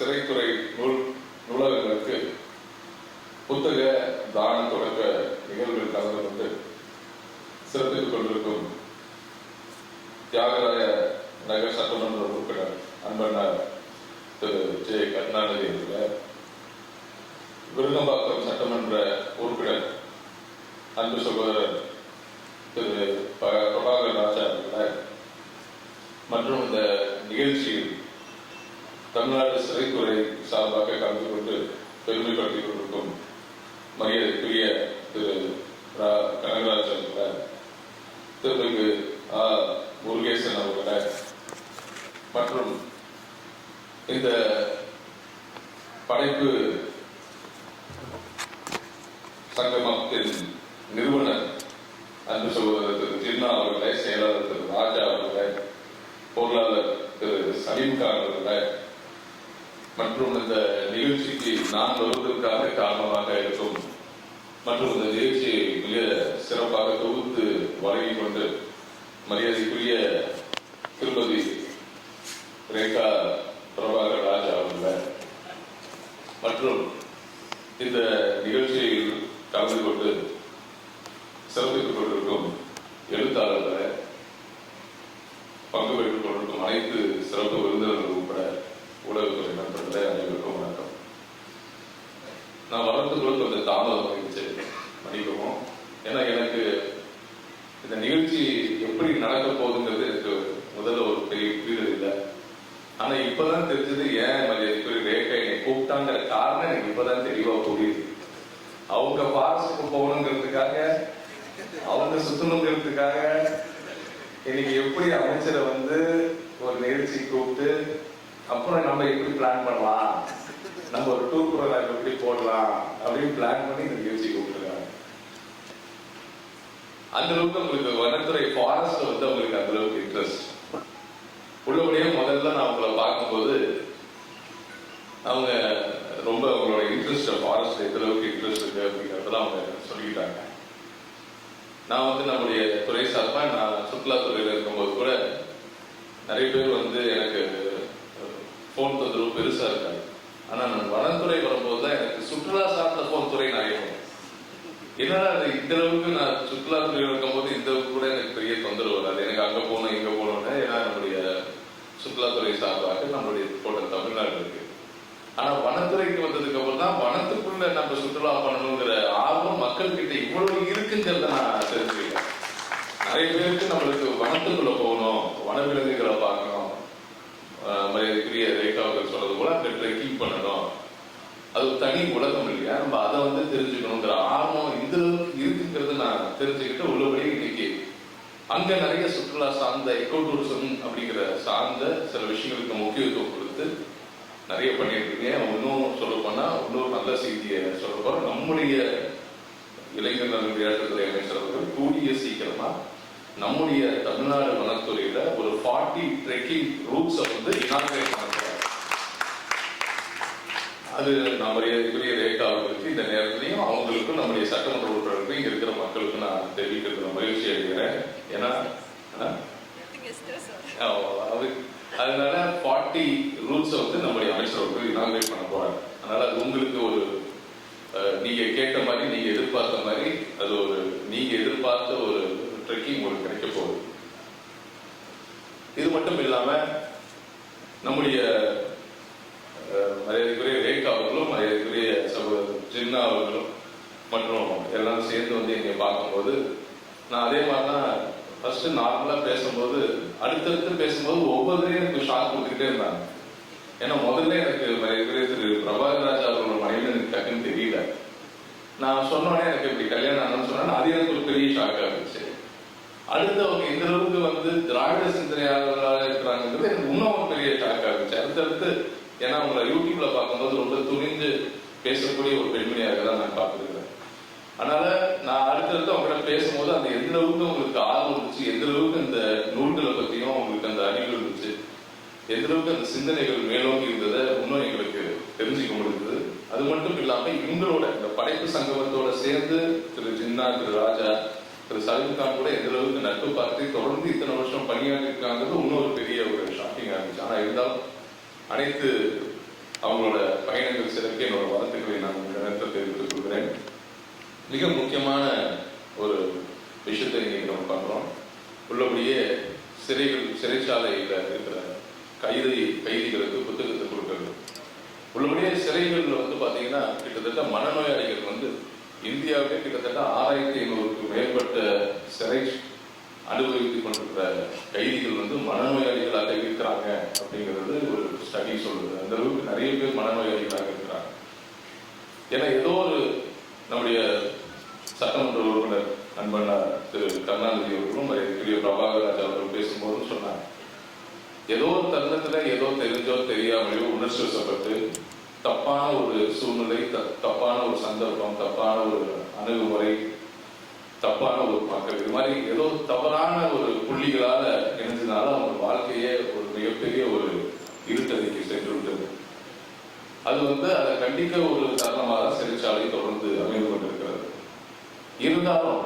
சிறைத்துறை நூல் நூலகங்களுக்கு புத்தக தான தொடக்க நிகழ்வில் கலந்து கொண்டு சிறப்பித்துக் கொண்டிருக்கும் தியாகராய நகர் சட்டமன்ற உறுப்பினர் அன்பண்ணார் திரு. ஜே. கருணாநிதி அவர்கள் விருகம்பாக்கம் சட்டமன்ற உறுப்பினர் அன்பு சகோதரர் திரு. பிரபாகர் ராஜா அவர்களை மற்றும் இந்த நிகழ்ச்சியில் தமிழ்நாடு சிறைத்துறை சார்பாக கலந்து கொண்டு பெருமைப்படுத்திக் கொண்டிருக்கும் மரியாதைக்குரிய திரு கனகராஜன் திரு ஆ முருகேசன் அவர்களை மற்றும் இந்த படைப்பு சங்கமத்தின் நிறுவனர் அன்பு சகோதரர் திரு ஜின்னா அவர்களை செயலாளர் திரு ராஜா அவர்களை பொருளாளர் திரு சலீம்கான் அவர்களை மற்றும் இந்த நிகழ்ச்சிக்கு நான் வருவதற்காக காரணமாக இருக்கும் மற்றும் இந்த நிகழ்ச்சியை மிக சிறப்பாக தொகுத்து வழங்கிக் கொண்டு மரியாதைக்குரிய திருமதி ரேகா பிரபாகர் ராஜா அவர்கள் மற்றும் இந்த நிகழ்ச்சியில் கலந்து கொண்டு சிறப்பித்துக் கொண்டிருக்கும் எழுத்தாளர் பங்கு பெற்றுக் கொண்டிருக்கும் அனைத்து சிறப்பு விருந்தினர்கள் உட்பட ஊடகத்துறை நண்பர்களே அனைவருக்கும் வணக்கம் நான் வளர்த்துக்குள்ள கொஞ்சம் தாமதம் ஆகிடுச்சு மன்னிக்கவும் ஏன்னா எனக்கு இந்த நிகழ்ச்சி எப்படி நடக்க போகுதுங்கிறது எனக்கு முதல்ல ஒரு பெரிய புரிதல் இல்லை ஆனா இப்பதான் தெரிஞ்சது ஏன் மல்லேஸ்வரி ரேகா என்னை கூப்பிட்டாங்கிற காரணம் எனக்கு இப்பதான் தெளிவா புரியுது. அவங்க பாரசுக்கு போகணுங்கிறதுக்காக அவங்க சுத்தணுங்கிறதுக்காக இன்னைக்கு எப்படி அமைச்சரை வந்து ஒரு நிகழ்ச்சி கூப்பிட்டு அப்புறம் நம்ம எப்படி பிளான் பண்ணலாம்? நம்ம ஒரு டூர் ப்ரோக்ராம் எப்படி போடலாம்? அப்படின்னு பிளான் பண்ணி இந்த நிகழ்ச்சி கூப்பிட்டுருக்காங்க. அந்த அளவுக்கு உங்களுக்கு வனத்துறை ஃபாரஸ்ட் வந்து அவங்களுக்கு அந்த அளவுக்கு இன்ட்ரெஸ்ட் உள்ளபடியே முதல்ல நான் அவங்கள பார்க்கும்போது அவங்க ரொம்ப அவங்களோட இன்ட்ரெஸ்ட் ஃபாரஸ்ட் எந்த அளவுக்கு இன்ட்ரெஸ்ட் இருக்கு அப்படிங்கிறதெல்லாம் அவங்க சொல்லிக்கிட்டாங்க. நான் வந்து நம்முடைய துறை சார்பாக நான் சுற்றுலாத்துறையில இருக்கும்போது கூட நிறைய பேர் வந்து எனக்கு ஃபோன் தொந்தரவு பெருசாக இருக்காது. ஆனால் நான் வனத்துறை வரும்போது தான் எனக்கு சுற்றுலா சார்ந்த ஃபோன் துறை நிறைய என்னடா அது இந்த அளவுக்கு நான் சுற்றுலாத்துறையில் இருக்கும்போது இந்த அளவுக்கு கூட எனக்கு பெரிய தொந்தரவு வராது எனக்கு அங்க போகணும் இங்க போகணும்னு ஏன்னா நம்முடைய சுற்றுலாத்துறை சார்பாக நம்மளுடைய டோட்டல் தமிழ்நாடு இருக்கு ஆனா வந்ததுக்கு அப்புறம் தான் வனத்துக்குள்ள நம்ம சுற்றுலா பண்ணணுங்கிற ஆர்வம் மக்கள் கிட்ட இவ்வளவு இருக்குங்கிறத நான் தெரிஞ்சுக்கிறேன் நிறைய பேருக்கு நம்மளுக்கு வனத்துக்குள்ள போகணும் வனவிலங்குகளை பார்க்கணும். மரியாதைக்குரிய ரேகாவுக்கு சொல்றது போல அங்க ட்ரெக்கிங் பண்ணணும். அது தனி உலகம் இல்லையா? நம்ம அதை வந்து தெரிஞ்சுக்கணுங்கிற ஆர்வம் இந்த அளவுக்கு இருக்குங்கிறது நான் தெரிஞ்சுக்கிட்டு உள்ளபடி இன்னைக்கு அங்க நிறைய சுற்றுலா சார்ந்த எக்கோ டூரிசம் அப்படிங்கிற சார்ந்த சில விஷயங்களுக்கு முக்கியத்துவம் கொடுத்து நிறைய பண்ணிட்டு இருக்கேன் இன்னும் சொல்ல போனா இன்னொரு நல்ல செய்தியை சொல்ல போறோம். நம்முடைய இளைஞர் நலன் விளையாட்டுத்துறை அமைச்சர் அவர்கள் கூடிய சீக்கிரமா நம்முடைய தமிழ்நாடு வனத்துறையில ஒரு ஃபார்ட்டி ட்ரெக்கிங் ரூட்ஸை வந்து இனாகிரேட் பண்ண போறாங்க. அது நான் மரியாதைக்குரிய ரேகா அவர்களுக்கு இந்த நேரத்திலையும் அவங்களுக்கும் நம்முடைய சட்டமன்ற உறுப்பினர்களுக்கும் இங்க இருக்கிற மக்களுக்கும் நான் தெரிவிக்கிறதுல மகிழ்ச்சி அடைகிறேன். ஏன்னா அது- அதனால ஃபார்ட்டி ரூல்ஸை வந்து நம்முடைய அமைச்சர் வந்து இனாகிரேட் பண்ண போறாங்க அதனால அது உங்களுக்கு ஒரு நீங்க கேட்ட மாதிரி நீங்க எதிர்பார்த்த மாதிரி அது ஒரு நீங்க எதிர்பார்த்த ஒரு ட்ரெக்கிங் உங்களுக்கு கிடைக்க போகுது. இது மட்டும் இல்லாம நம்முடைய மரியாதைக்குரிய ரேகா அவர்களும் மரியாதைக்குரிய சகோதரர் ஜின்னா அவர்களும் மற்றும் எல்லாம் சேர்ந்து வந்து இங்கே பார்க்கும்போது நான் அதே மாதிரி தான் ஃபர்ஸ்ட் நார்மலா பேசும்போது அடுத்தடுத்து பேசும்போது ஒவ்வொருத்தரையும் எனக்கு ஷாக் கொடுத்துக்கிட்டே இருந்தாங்க. ஏன்னா முதல்ல எனக்கு மரியாதைக்குரிய திரு பிரபாகர் ராஜா அவர்களோட மனைவி எனக்கு டக்குன்னு தெரியல. நான் சொன்னோடனே எனக்கு இப்படி கல்யாணம் ஆனு சொன்னா அது எனக்கு ஒரு பெரிய ஷாக்கா இருந்துச்சு. அடுத்து அவங்க இந்த அளவுக்கு வந்து திராவிட சிந்தனையாளர்களாக இருக்கிறாங்கிறது எனக்கு இன்னும் பெரிய ஷாக்கா இருந்துச்சு. அடுத்தடுத்து ஏன்னா அவங்களை யூடியூப்ல பார்க்கும்போது ரொம்ப துணிஞ்சு பேசக்கூடிய ஒரு பெண்மணியாக தான் நான் பார்த்துருக்கேன் அதனால நான் அடுத்தடுத்து அவங்ககிட்ட பேசும்போது அந்த எந்த அளவுக்கு உங்களுக்கு ஆர்வம் இருந்துச்சு எந்த அளவுக்கு அந்த நூல்களை பத்தியும் உங்களுக்கு அந்த அறிவு இருந்துச்சு எந்த அளவுக்கு அந்த சிந்தனைகள் மேலோங்கி இருந்ததை இன்னும் எங்களுக்கு தெரிஞ்சுக்க முடிந்தது அது மட்டும் இல்லாம இவங்களோட இந்த படைப்பு சங்கமத்தோட சேர்ந்து திரு ஜின்னா திரு ராஜா திரு சலீம் கான் கூட எந்த அளவுக்கு நட்பு பார்த்து தொடர்ந்து இத்தனை வருஷம் பணியாற்றி இருக்காங்கிறது இன்னொரு பெரிய ஒரு ஷாக்கிங்கா இருந்துச்சு. ஆனா இருந்தாலும் அனைத்து அவங்களோட பயணங்கள் சிறக்க என்னோட வாழ்த்துக்களை நான் இந்த நேரத்தில் தெரிவித்துக் கொள்கிறேன். மிக முக்கியமான ஒரு விஷயத்தை இன்றைக்கி நம்ம பண்ணுறோம் உள்ளபடியே சிறைகள் சிறைச்சாலையில் இருக்கிற கைதி கைதிகளுக்கு புத்தகத்தை கொடுக்கறது. உள்ளபடியே சிறைகளில் வந்து பார்த்தீங்கன்னா கிட்டத்தட்ட மனநோயாளிகள் வந்து இந்தியாவிலே கிட்டத்தட்ட ஆறாயிரத்தி ஐநூறுக்கு மேற்பட்ட சிறை அனுபவித்துக் கொண்டிருக்கிற கைதிகள் வந்து மனநோயாளிகளாக இருக்கிறாங்க அப்படிங்கிறது ஒரு ஸ்டடி சொல்லுது. அந்த அளவுக்கு நிறைய பேர் மனநோயாளிகளாக இருக்கிறாங்க. ஏன்னா ஏதோ ஒரு நம்முடைய சட்டமன்ற உறுப்பினர் நண்பன் திரு கருணாநிதி அவர்களும் பெரிய பிரபாகர் ராஜா அவர்கள் பேசும்போதும் சொன்னாங்க. ஏதோ ஒரு தருணத்துல ஏதோ தெரிஞ்சோ தெரியாமலையோ உணர்ச்சி வசப்பட்டு தப்பான ஒரு சூழ்நிலை தப்பான ஒரு சந்தர்ப்பம் தப்பான ஒரு அணுகுமுறை தப்பான ஒரு மக்கள் இது மாதிரி ஏதோ தவறான ஒரு புள்ளிகளால இணைஞ்சதுனால அவங்க வாழ்க்கையே ஒரு மிகப்பெரிய ஒரு இருட்டதைக்கு சென்று விட்டது. அது வந்து அதை கண்டிக்க ஒரு தருணமாக சிறைச்சாலை தொடர்ந்து அமைந்து கொண்டிருக்கிறது இருந்தாலும்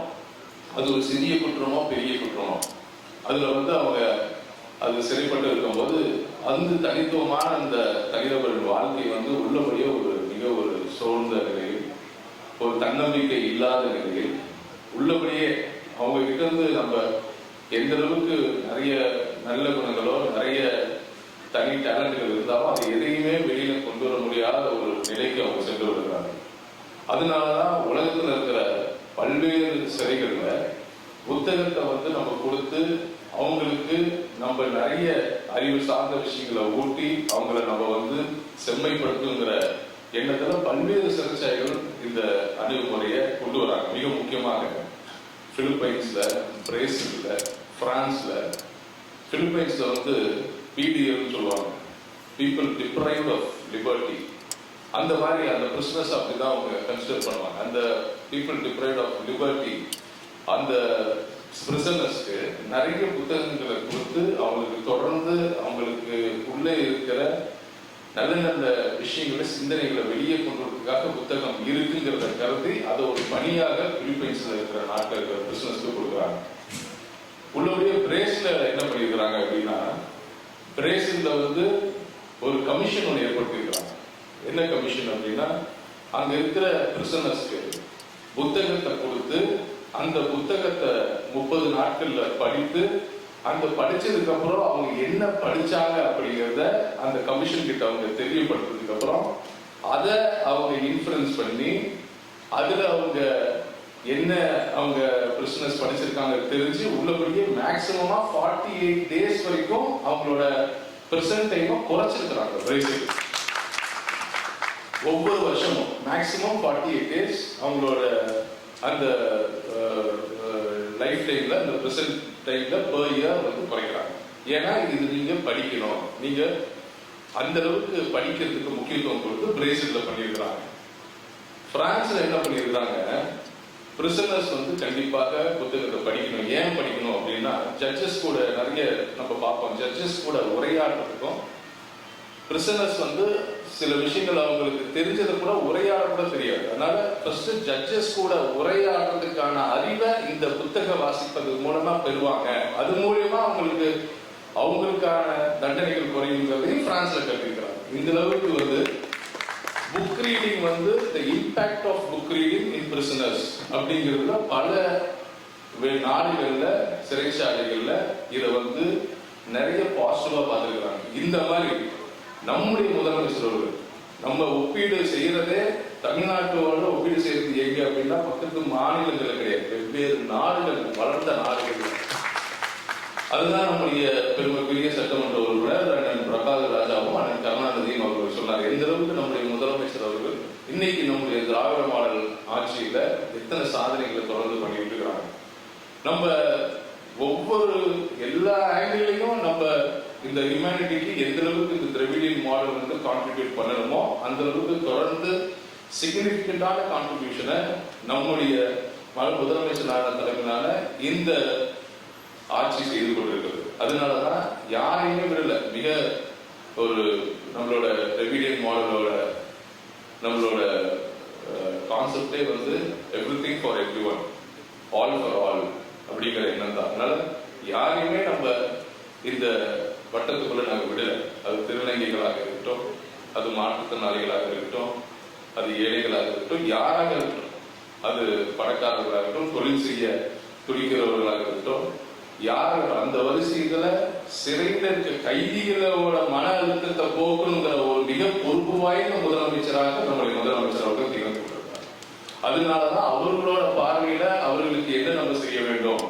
அது ஒரு சிறிய குற்றமோ பெரிய குற்றமோ. அதுல வந்து அவங்க அது சிறைப்பட்டு இருக்கும்போது அந்த தனித்துவமான அந்த தனிநபரின் வாழ்க்கை வந்து உள்ளபடியே ஒரு மிக ஒரு சோர்ந்த நிலையில் ஒரு தன்னம்பிக்கை இல்லாத நிலையில் உள்ளபடியே அவங்க கிட்ட இருந்து நம்ம எந்த அளவுக்கு நிறைய நல்ல குணங்களோ நிறைய தனி டேலண்ட்கள் இருந்தாலும் அது எதையுமே வெளியில கொண்டு வர முடியாத ஒரு நிலைக்கு அவங்க சென்று வருகிறாங்க அதனாலதான் உலகத்தில் இருக்கிற பல்வேறு சிறைகள்ல புத்தகத்தை வந்து நம்ம கொடுத்து அவங்களுக்கு நம்ம நிறைய அறிவு சார்ந்த விஷயங்களை ஊட்டி அவங்கள நம்ம வந்து செம்மைப்படுத்துங்கிற எண்ணத்துல பல்வேறு சிறைச்சாலைகள் இந்த அணுகுமுறையை கொண்டு வராங்க. மிக முக்கியமாக பிலிப்பைன்ஸ்ல பிரேசில்ல பிரான்ஸ்ல. பிலிப்பைன்ஸ்ல வந்து பிடிஎல் சொல்லுவாங்க. பீப்புள் டிப்ரைவ் ஆஃப் லிபர்ட்டி அந்த மாதிரி அந்த பிரிஸ்னஸ் அப்படிதான் அவங்க கன்சிடர் பண்ணுவாங்க. அந்த பீப்புள் டிப்ரைவ் ஆஃப் லிபர்ட்டி அந்த பிரிசனர்ஸ்க்கு நிறைய புத்தகங்களை கொடுத்து அவங்களுக்கு தொடர்ந்து அவங்களுக்கு உள்ளே இருக்கிற நல்ல நல்ல விஷயங்களை சிந்தனைகளை வெளியே கொண்டு வரதுக்காக புத்தகம் இருக்குங்கிறத கருதி அதை ஒரு பணியாக பிலிப்பைன்ஸ்ல இருக்கிற நாட்டில் இருக்கிற பிசினஸ்க்கு கொடுக்குறாங்க. உள்ளபடியே பிரேஸ்ல என்ன பண்ணியிருக்கிறாங்க அப்படின்னா பிரேசில்ல வந்து ஒரு கமிஷன் ஒன்று ஏற்படுத்தியிருக்கிறாங்க. என்ன கமிஷன் அப்படின்னா அங்க இருக்கிற பிரிசனர்ஸ்க்கு புத்தகத்தை கொடுத்து அந்த புத்தகத்தை முப்பது நாட்கள்ல படித்து அந்த படிச்சதுக்கு அப்புறம் அவங்க என்ன படிச்சாங்க அப்படிங்கிறத அந்த கமிஷன் கிட்ட அவங்க தெரியப்படுத்ததுக்கு அப்புறம் அதை அவங்க இன்ஃபுளுன்ஸ் பண்ணி அதுல அவங்க என்ன அவங்க பிசினஸ் படிச்சிருக்காங்க தெரிஞ்சு உள்ளபடியே மேக்சிமமா ஃபார்ட்டி எயிட் டேஸ் வரைக்கும் அவங்களோட பிரசன்ட் டைமை குறைச்சிருக்கிறாங்க பிரைஸுக்கு ஒவ்வொரு வருஷமும் மேக்ஸிமம் ஃபார்ட்டி எயிட் டேஸ் அவங்களோட அந்த லைஃப் டைமில் அந்த ப்ரெசன்ட் டைமில் பர் இயர் வந்து குறைக்கிறாங்க. ஏன்னா இது நீங்கள் படிக்கணும். நீங்கள் அந்த அளவுக்கு படிக்கிறதுக்கு முக்கியத்துவம் கொடுத்து பிரேசிலில் பண்ணியிருக்கிறாங்க. ஃப்ரான்ஸில் என்ன பண்ணியிருக்கிறாங்க? பிரிசனர்ஸ் வந்து கண்டிப்பாக புத்தகத்தை படிக்கணும். ஏன் படிக்கணும் அப்படின்னா ஜட்ஜஸ் கூட நிறைய நம்ம பார்ப்போம். ஜட்ஜஸ் கூட உரையாடுறதுக்கும் பிரிசனர்ஸ் வந்து சில விஷயங்கள் அவங்களுக்கு தெரிஞ்சதை கூட உரையாட கூட தெரியாது. அதனால ஃபர்ஸ்ட் ஜட்ஜஸ் கூட உரையாடுறதுக்கான அறிவை இந்த புத்தக வாசிப்பது மூலமா பெறுவாங்க. அது மூலியமா அவங்களுக்கு அவங்களுக்கான தண்டனைகள் குறையுங்கிறதையும் பிரான்ஸ்ல கற்றுக்கிறாங்க இந்த அளவுக்கு வந்து புக் ரீடிங் வந்து the impact of book reading in prisoners அப்படிங்கிறதுல பல நாடுகளில் நாடுகள்ல சிறைச்சாலைகள்ல இதை வந்து நிறைய பாசிட்டிவா பார்த்துருக்குறாங்க. இந்த மாதிரி நம்முடைய முதலமைச்சர் அவர்கள் நம்ம ஒப்பீடு செய்யறதே தமிழ்நாட்டோட ஒப்பீடு செய்யறது எங்க அப்படின்னா பக்கத்து மாநிலங்கள் கிடையாது. வெவ்வேறு நாடுகள் வளர்ந்த நாடுகள். அதுதான் நம்முடைய பெருமைக்குரிய சட்டமன்ற உறுப்பினர் அண்ணன் பிரகாஷ் ராஜாவும் அண்ணன் கருணாநிதியும் அவர்கள் சொன்னார் எந்த அளவுக்கு நம்முடைய முதலமைச்சர் அவர்கள் இன்னைக்கு நம்முடைய திராவிட மாடல் ஆட்சியில எத்தனை சாதனைகளை தொடர்ந்து பண்ணிட்டு இருக்கிறாங்க நம்ம ஒவ்வொரு எல்லா ஆங்கிள்லையும் நம்ம இந்த ஹியூமனிட்டிக்கு எந்த அளவுக்கு இந்த திரவிடியன் மாடல் வந்து கான்ட்ரிபியூட் பண்ணணுமோ அந்த அளவுக்கு தொடர்ந்து சிக்னிபிகண்டான கான்ட்ரிபியூஷனை நம்முடைய முதலமைச்சர் முதலமைச்சரான தலைமையிலான இந்த ஆட்சி செய்து கொண்டிருக்கிறது. அதனாலதான் யாரையுமே விடல. மிக ஒரு நம்மளோட ரெவிடியன் மாடலோட நம்மளோட கான்செப்டே வந்து everything for everyone all for all அப்படிங்கிற எண்ணம் தான் அதனால யாரையுமே நம்ம இந்த வட்டத்துக்குள்ள நாங்கள் விடலை. அது திருநங்கைகளாக இருக்கட்டும் அது மாற்றுத்திறனாளிகளாக இருக்கட்டும் அது ஏழைகளாக இருக்கட்டும் யாராக இருக்கட்டும். அது பணக்காரர்களாக இருக்கட்டும் தொழில் செய்ய துடிக்கிறவர்களாக இருக்கட்டும் யார் அந்த வரிசைகளை சிறையில் இருக்க கைதிகளோட மன அழுத்தத்தை போக்கணுங்கிற ஒரு மிக பொறுப்பு வாய்ந்த முதலமைச்சராக நம்முடைய முதலமைச்சர் அவர்கள் திகழ்ந்து அதனாலதான் அவர்களோட பார்வையில அவர்களுக்கு என்ன நம்ம செய்ய வேண்டும்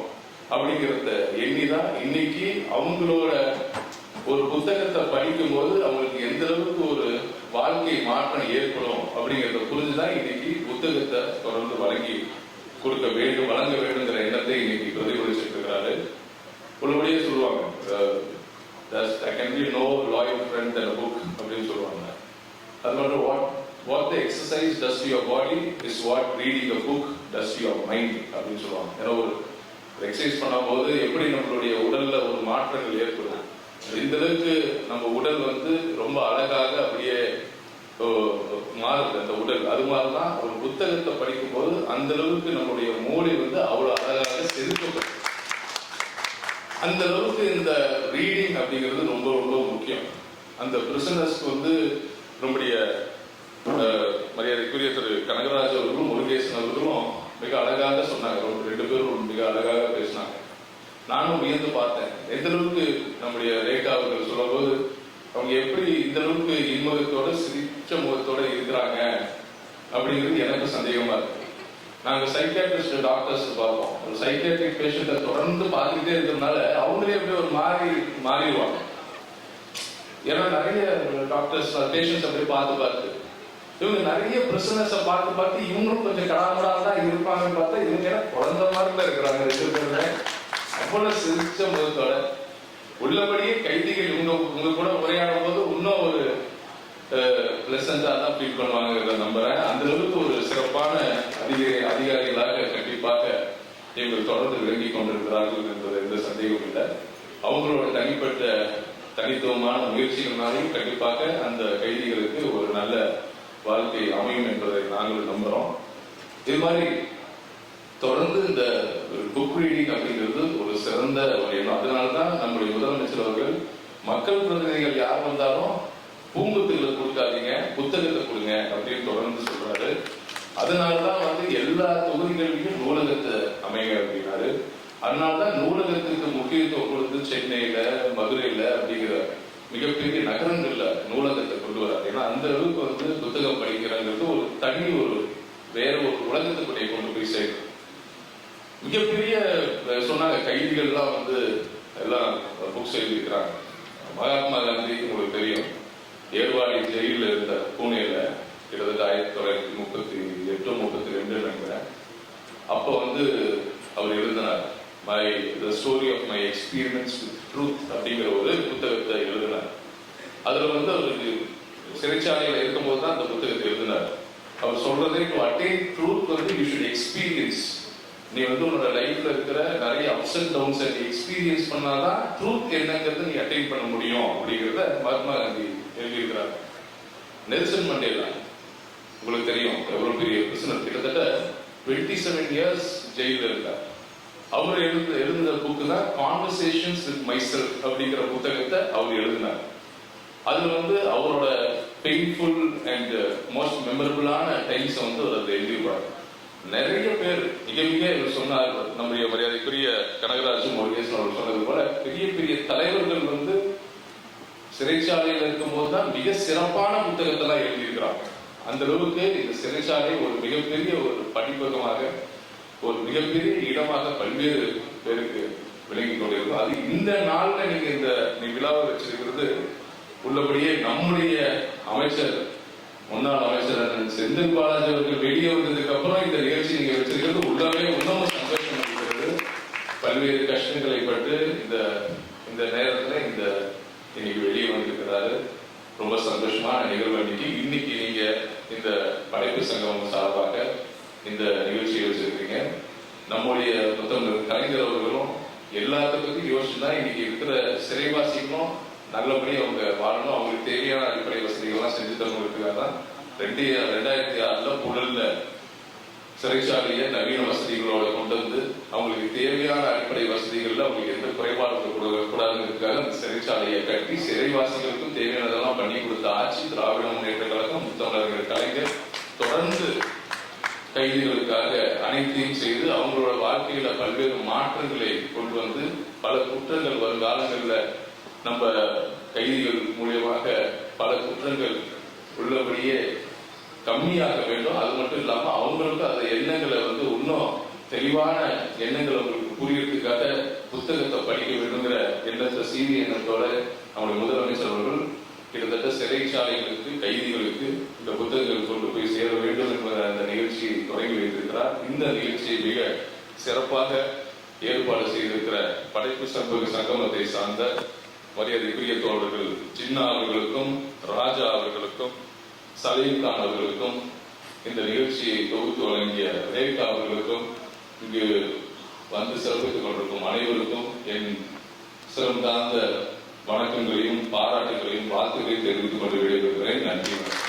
அப்படிங்கிறத எண்ணிதான் இன்னைக்கு அவங்களோட ஒரு புத்தகத்தை படிக்கும் போது அவங்களுக்கு எந்த அளவுக்கு ஒரு வாழ்க்கை மாற்றம் ஏற்படும் அப்படிங்கிறத புரிஞ்சுதான் இன்னைக்கு புத்தகத்தை தொடர்ந்து வழங்கி கொடுக்க வேண்டும் வழங்க வேண்டுங்கிற எண்ணத்தை இன்னைக்கு பிரதிபலிச்சுட்டு இருக்கிறாரு உள்ளபடியே சொல்லுவாங்க I can be no loyal friend and book அப்படின்னு சொல்லுவாங்க. அது மட்டும் what what the exercise does your body is what reading a book does your mind அப்படின்னு சொல்லுவாங்க. ஏன்னா ஒரு எக்ஸசைஸ் பண்ணும்போது எப்படி நம்மளுடைய உடல்ல ஒரு மாற்றங்கள் ஏற்படும்? இந்த அளவுக்கு நம்ம உடல் வந்து ரொம்ப அழகாக அப்படியே ஓ, மாறுது அந்த உடல். அது மாதிரிதான் ஒரு புத்தகத்தை படிக்கும்போது அந்த அளவுக்கு நம்மளுடைய மூளை வந்து அவ்வளவு அழகாக செதுக்கப்படும். அந்த அளவுக்கு இந்த ரீடிங் அப்படிங்கிறது ரொம்ப ரொம்ப முக்கியம். அந்த பிரிசனர்ஸ்க்கு வந்து நம்முடைய மரியாதைக்குரிய திரு கனகராஜ் அவர்களும் முருகேசன் அவர்களும் மிக அழகாக சொன்னாங்க. ரெண்டு பேரும் மிக அழகாக பேசினாங்க. நானும் வியந்து பார்த்தேன். எந்த அளவுக்கு நம்முடைய ரேகா அவர்கள் சொல்லும்போது அவங்க எப்படி இந்த அளவுக்கு இன்முகத்தோட சிரிச்ச முகத்தோட இருக்கிறாங்க அப்படிங்கிறது எனக்கு சந்தேகமா இருக்கு. நாங்க சைக்கியாட்ரிஸ்ட் டாக்டர்ஸ் பார்ப்போம். ஒரு சைக்கியாட்ரிக் பேஷண்ட்டை தொடர்ந்து பார்த்துக்கிட்டே இருக்கிறதுனால அவங்களே அப்படியே ஒரு மாறி மாறிடுவாங்க. ஏன்னா நிறைய டாக்டர்ஸ் பேஷண்ட்ஸ் அப்படியே பார்த்து பார்த்து இவங்க நிறைய பிரச்சனைஸை பார்த்து பார்த்து இவங்களும் கொஞ்சம் கடாமடா தான் இருப்பாங்கன்னு பார்த்தா இவங்க குழந்தை மாதிரி தான் இருக்கிறாங்க ரெண்டு பேருமே. அவ்வளவு சிரிச்ச முகத்தோட உள்ளபடியே கைதிகள் இவங்க உங்க கூட உரையாடும் போது இன்னும் ஒரு பிளசண்டா தான் ஃபீல் பண்ணுவாங்கிறத நம்புறேன். அந்த அளவுக்கு ஒரு சிறப்பான அதிகாரி அதிகாரிகளாக கண்டிப்பாக இவங்க தொடர்ந்து விளங்கி கொண்டிருக்கிறார்கள் என்பது எந்த சந்தேகமும் இல்லை. அவங்களோட தனிப்பட்ட தனித்துவமான முயற்சிகள்னாலையும் கண்டிப்பாக அந்த கைதிகளுக்கு ஒரு நல்ல வாழ்க்கை அமையும் என்பதை நாங்கள் நம்புறோம். இது மாதிரி தொடர்ந்து இந்த புக் ரீடிங் அப்படிங்கிறது ஒரு சிறந்த ஒரு எண்ணம் அதனால தான் நம்முடைய முதலமைச்சர் அவர்கள் மக்கள் பிரதிநிதிகள் யார் வந்தாலும் பூங்குத்துகளை கொடுக்காதீங்க புத்தகத்தை கொடுங்க அப்படின்னு தொடர்ந்து சொல்றாரு. அதனாலதான் வந்து எல்லா தொகுதிகளிலும் நூலகத்தை அமைங்க அப்படின்னாரு. அதனாலதான் நூலகத்துக்கு முக்கியத்துவம் கொடுத்து சென்னையில மதுரையில அப்படிங்கிற மிகப்பெரிய நகரங்கள்ல நூலகத்தை கொண்டு வராரு. ஏன்னா அந்த அளவுக்கு வந்து புத்தகம் படிக்கிறாங்கிறது ஒரு தனி ஒரு வேற ஒரு உலகத்துக்குள்ளே கொண்டு போய் சேர்க்கும் மிகப்பெரிய சொன்னாங்க கைதிகள்லாம் வந்து எல்லாம் புக்ஸ் எழுதியிருக்கிறாங்க மகாத்மா காந்தி உங்களுக்கு தெரியும் ஏர்வாடி ஜெயிலில் இருந்த பூனேல கிட்டத்தட்ட ஆயிரத்தி தொள்ளாயிரத்தி முப்பத்தி எட்டு முப்பத்தி ரெண்டு நினைக்கிறேன் அப்போ வந்து அவர் எழுதினார் my the story of my experience with truth அப்படிங்கிற ஒரு புத்தகத்தை எழுதினார். அதில் வந்து அவருக்கு சிறைச்சாலையில் இருக்கும்போது தான் அந்த புத்தகத்தை எழுதினார். அவர் சொல்றதே டு அட்டைன் ட்ரூத் வந்து யூ ஷுட் எக்ஸ்பீரியன்ஸ் நீ வந்து உன்னோட லைஃப்ல இருக்கிற நிறைய அப்ஸ் அண்ட் டவுன்ஸ் நீ எக்ஸ்பீரியன்ஸ் பண்ணாதான் ட்ரூத் என்னங்கிறத நீ அட்டைன் பண்ண முடியும் அப்படிங்கிறத மகாத்மா காந்தி எழுதியிருக்கிறார். நெல்சன் மண்டேலா உங்களுக்கு தெரியும் எவ்வளவு பெரிய பிரிசனர் கிட்டத்தட்ட டுவெண்ட்டி செவன் இயர்ஸ் ஜெயில இருந்தார். அவர் எழுந்த எழுந்த புக்கு தான் கான்வர்சேஷன்ஸ் வித் மைசெல்ஃப் அப்படிங்கிற புத்தகத்தை அவர் எழுதினார். அதுல வந்து அவரோட பெயின்ஃபுல் அண்ட் மோஸ்ட் மெமரபிளான டைம்ஸ் வந்து அவர் அதில் எழுதியிருப்பார். நிறைய பேர் மிக மிக இவர் சொன்னார் நம்முடைய மரியாதைக்குரிய கனகராஜன் முருகேசன் அவர் சொன்னது போல பெரிய பெரிய தலைவர்கள் வந்து சிறைச்சாலையில் இருக்கும்போது தான் மிக சிறப்பான புத்தகத்தெல்லாம் எழுதியிருக்கிறாங்க. அந்த அளவுக்கு இந்த சிறைச்சாலை ஒரு மிகப்பெரிய ஒரு படிப்பகமாக ஒரு மிகப்பெரிய இடமாக பல்வேறு பேருக்கு விளங்கி கொண்டிருக்கும். அது இந்த நாள்ல நீங்க இந்த நீ விழாவை வச்சிருக்கிறது உள்ளபடியே நம்முடைய அமைச்சர் முன்னாள் அமைச்சர் செந்தில் பாலாஜி அவர்கள் வெளியே வந்ததுக்கு அப்புறம் இந்த நிகழ்ச்சி நீங்க வச்சிருக்கிறது. உள்ளவே இன்னமும் சந்தோஷம் இருக்கிறது பல்வேறு கஷ்டங்களை பட்டு இந்த இந்த நேரத்துல இந்த இன்னைக்கு வெளியே வந்திருக்கிறாரு. ரொம்ப சந்தோஷமான நிகழ்வு அன்னைக்கு. இன்னைக்கு நீங்க இந்த படைப்பு சங்கம் சார்பாக இந்த நிகழ்ச்சியை வச்சிருக்கீங்க. நம்முடைய புத்தகம் கலைஞர் அவர்களும் எல்லாத்த பத்தி தான் இன்னைக்கு இருக்கிற சிறைவாசிகளும் நல்லபடி அவங்க வாழணும். அவங்களுக்கு தேவையான அடிப்படை வசதிகள்லாம் செஞ்சு தரணுங்கிறதுக்காக தான் ரெண்டு ரெண்டாயிரத்தி ஆறுல புழல்ல சிறைச்சாலையை நவீன வசதிகளோட கொண்டு வந்து அவங்களுக்கு தேவையான அடிப்படை வசதிகள்ல அவங்களுக்கு எந்த குறைபாடுகள் கூடாதுங்கிறதுக்காக அந்த சிறைச்சாலையை கட்டி சிறைவாசிகளுக்கும் தேவையானதெல்லாம் பண்ணி கொடுத்த ஆட்சி திராவிட முன்னேற்ற கழகம் முத்தமிழர்கள் கலைஞர் தொடர்ந்து கைதிகளுக்காக அனைத்தையும் செய்து அவங்களோட வாழ்க்கையில பல்வேறு மாற்றங்களை கொண்டு வந்து பல குற்றங்கள் வருங்காலங்களில் நம்ம கைதிகள் மூலியமாக பல குற்றங்கள் உள்ளபடியே கம்மியாக வேண்டும். அது மட்டும் இல்லாமல் அவங்களுக்கு அந்த எண்ணங்களை வந்து இன்னும் தெளிவான எண்ணங்கள் அவங்களுக்கு புரியறதுக்காக புத்தகத்தை படிக்க வேண்டுங்கிற எண்ணத்தை சீரிய எண்ணத்தோட நம்முடைய முதலமைச்சர் அவர்கள் கிட்டத்தட்ட சிறைச்சாலைகளுக்கு கைதிகளுக்கு இந்த புத்தகங்கள் கொண்டு போய் சேர வேண்டும் என்கிற அந்த நிகழ்ச்சியை தொடங்கி வைத்திருக்கிறார். இந்த நிகழ்ச்சியை மிக சிறப்பாக ஏற்பாடு செய்திருக்கிற படைப்பு சம்பவ சங்கமத்தை சார்ந்த மரியாதைக்குரிய தோழர்கள் ஜின்னா அவர்களுக்கும் ராஜா அவர்களுக்கும் சலீம் கான் அவர்களுக்கும் இந்த நிகழ்ச்சியை தொகுத்து வழங்கிய ரேகா அவர்களுக்கும் இங்கு வந்து சிறப்பித்துக் கொண்டிருக்கும் அனைவருக்கும் என் சிறந்தாந்த வணக்கங்களையும் பாராட்டுகளையும் வாழ்த்துக்களையும் தெரிவித்துக் கொண்டு விடைபெறுகிறேன். நன்றி. வணக்கம்